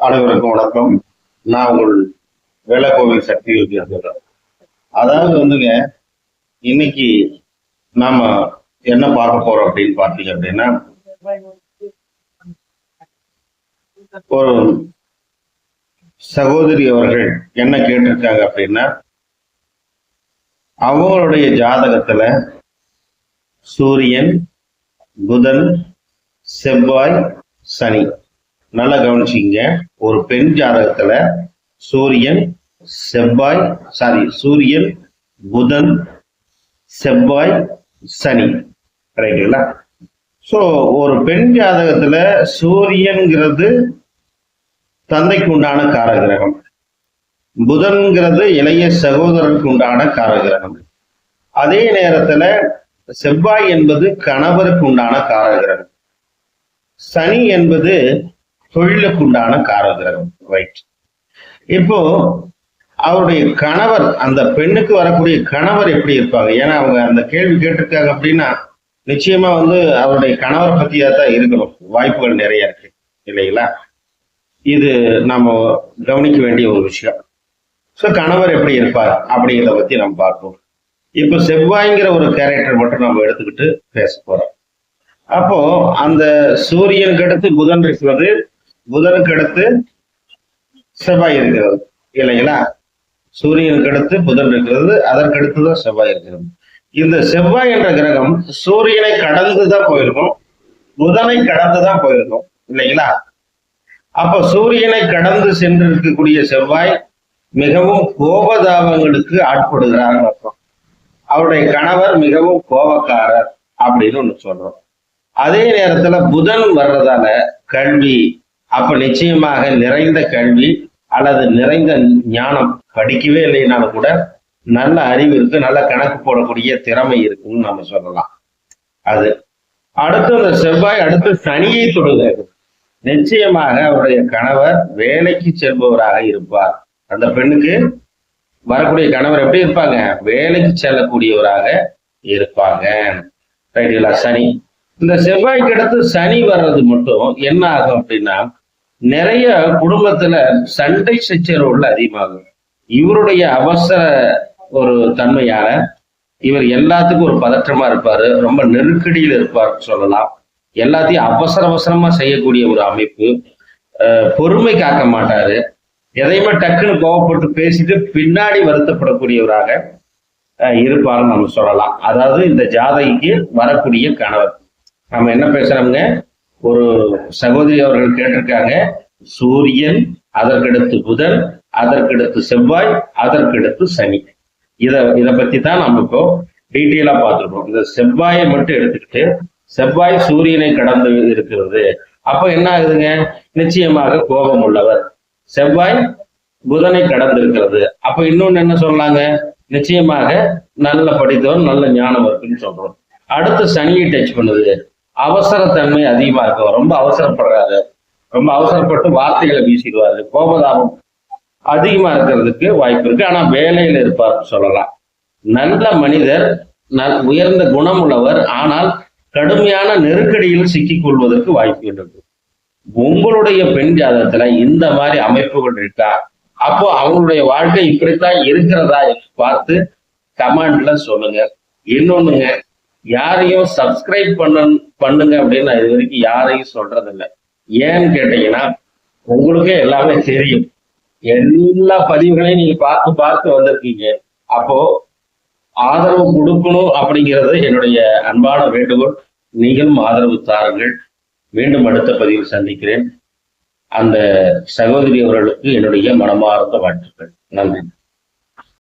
அனைவருக்கும் வணக்கம். நான் உங்கள் வேளக்கோவில் யோகி சொல்றேன் அதாவது வந்துங்க இன்னைக்கு நாம என்ன பார்க்க போறோம் அப்படின்னு பார்த்தீங்க அப்படின்னா ஒரு சகோதரி அவர்கள் என்ன கேட்டிருக்காங்க அப்படின்னா அவங்களுடைய ஜாதகத்துல சூரியன் புதன் செவ்வாய் சனி. நல்லா கவனிச்சிங்க ஒரு பெண் ஜாதகத்துல சூரியன் செவ்வாய் சாரி சூரியன் புதன் செவ்வாய் சனி. ரைட்டுங்களா ஸோ ஒரு பெண் ஜாதகத்துல சூரியன்கிறது தந்தைக்கு உண்டான காரகிரகம். புதன்கிறது இளைய சகோதரருக்கு உண்டான காரகிரகம். அதே நேரத்துல செவ்வாய் என்பது கணவருக்கு உண்டான காரகிரகம். சனி என்பது தொழிலுக்கு உண்டான காரகிரகம் ரைட் இப்போ அவருடைய கணவர் அந்த பெண்ணுக்கு வரக்கூடிய கணவர் எப்படி இருப்பாங்க? ஏன்னா அவங்க அந்த கேள்வி கேட்டிருக்காங்க அப்படின்னா நிச்சயமா வந்து அவருடைய கணவரை பத்தியா தான் இருக்கணும். வாய்ப்புகள் நிறைய இருக்கு இல்லைங்களா? இது நம்ம கவனிக்க வேண்டிய ஒரு விஷயம். ஸோ கணவர் எப்படி இருப்பார் அப்படிங்கிறத பத்தி நம்ம பார்ப்போம். இப்போ செவ்வாய்ங்கிற ஒரு கேரக்டர் மட்டும் நம்ம எடுத்துக்கிட்டு பேச போறோம். அப்போ அந்த சூரியனுக்கு அடுத்து புதன் இருக்கிறது புதனுக்கு அடுத்து செவ்வாய் இருக்கிறது. இல்லைங்களா? சூரியனுக்கு அடுத்து புதன் இருக்கிறது அதற்கு அடுத்துதான் செவ்வாய் இருக்கிறது. இந்த செவ்வாய் என்ற கிரகம் சூரியனை கடந்துதான் போயிருக்கும் புதனை கடந்துதான் போயிருக்கும் இல்லைங்களா? அப்ப சூரியனை கடந்து சென்று இருக்கக்கூடிய செவ்வாய் மிகவும் கோபதாபங்களுக்கு ஆட்படுகிறார் அர்த்தம். அவருடைய கணவர் மிகவும் கோபக்காரர் அப்படின்னு ஒண்ணு சொல்றோம். அதே நேரத்துல புதன் வர்றதால கல்வி அப்ப நிச்சயமாக நிறைந்த கல்வி அல்லது நிறைந்த ஞானம் படிக்கவே இல்லைனாலும் கூட நல்ல அறிவு இருக்கு நல்ல கணக்கு போடக்கூடிய திறமை இருக்குன்னு நம்ம சொல்லலாம். அது. அடுத்து அந்த செவ்வாய் அடுத்து சனியை தொடுகிறது நிச்சயமாக அவருடைய கணவர் வேலைக்கு செல்பவராக இருப்பார். அந்த பெண்ணுக்கு வரக்கூடிய கணவர் எப்படி இருப்பாங்க? வேலைக்கு செல்லக்கூடியவராக இருப்பாங்க. ரைட்டுங்களா சனி. இந்த செவ்வாய்க்கு அடுத்து சனி வர்றது மட்டும் என்ன ஆகும் அப்படின்னா நிறைய குடும்பத்துல சண்டை சச்சரவுகள் அதிகமாகும் இவருடைய அவசர ஒரு தன்மையால இவர் எல்லாத்துக்கும் ஒரு பதற்றமா இருப்பாரு ரொம்ப நெருக்கடியில் இருப்பார் சொல்லலாம். எல்லாத்தையும் அவசர அவசரமா செய்யக்கூடிய ஒரு அமைப்பு பொறுமை காக்க மாட்டாரு. எதையுமே டக்குன்னு கோவப்பட்டு பேசிட்டு பின்னாடி வருத்தப்படக்கூடியவராக இருப்பாருன்னு நம்ம சொல்லலாம். அதாவது இந்த ஜாதகிக்கு வரக்கூடிய கணவர். நம்ம என்ன பேசுறோம்ங்க? ஒரு சகோதரி அவர்கள் கேட்டிருக்காங்க சூரியன் அதற்கடுத்து புதன் அதற்கடுத்து செவ்வாய் அதற்கடுத்து சனி. இத இதை பத்தி தான் நம்ம இப்போ டீட்டெயிலா பார்த்துருக்கோம். இந்த செவ்வாயை மட்டும் எடுத்துக்கிட்டு செவ்வாய் சூரியனை கடந்து இருக்கிறது. அப்ப என்ன ஆகுதுங்க? நிச்சயமாக கோபம் உள்ளவர். செவ்வாய் புதனை கடந்து இருக்கிறது அப்ப இன்னொன்னு என்ன சொல்லலாங்க நிச்சயமாக நல்ல படித்தவன் நல்ல ஞானம் இருக்குன்னு சொல்றோம். அடுத்து சனியை டச் பண்ணுது. அவசரத்தன்மை அதிகமா இருக்கும் ரொம்ப அவசரப்படுறாரு. ரொம்ப அவசரப்பட்டு வார்த்தைகளை வீசிடுவாரு. கோபதாபம் அதிகமா இருக்கிறதுக்கு வாய்ப்பு இருக்கு. ஆனா வேலையில இருப்பார் சொல்லலாம். நல்ல மனிதர் நல் உயர்ந்த குணம் உள்ளவர் ஆனால் கடுமையான நெருக்கடியில் சிக்கிக் கொள்வதற்கு வாய்ப்பு இருக்கு. உங்களுடைய பெண் ஜாதகத்துல இந்த மாதிரி அமைப்புகள் இருக்கா? அப்போ அவங்களுடைய வாழ்க்கை இப்படித்தான் இருக்கிறதா பார்த்து கமாண்ட்ல சொல்லுங்க. இன்னொன்னுங்க யாரையும் சப்ஸ்கிரைப் பண்ண பண்ணுங்க அப்படின்னு நான் இது வரைக்கும் யாரையும் சொல்றதில்லை. ஏன்னு கேட்டீங்கன்னா உங்களுக்கே எல்லாமே தெரியும். எல்லா பதிவுகளையும் நீங்க பார்த்து பார்த்து வந்திருக்கீங்க. அப்போ ஆதரவு கொடுக்கணும் அப்படிங்கிறது என்னுடைய அன்பான வேண்டுகோள். நீங்களும் ஆதரவு தாருங்கள். மீண்டும் அடுத்த பதிவில் சந்திக்கிறேன். அந்த சகோதரி அவர்களுக்கு என்னுடைய மனமார்ந்த வாழ்த்துக்கள். நன்றி.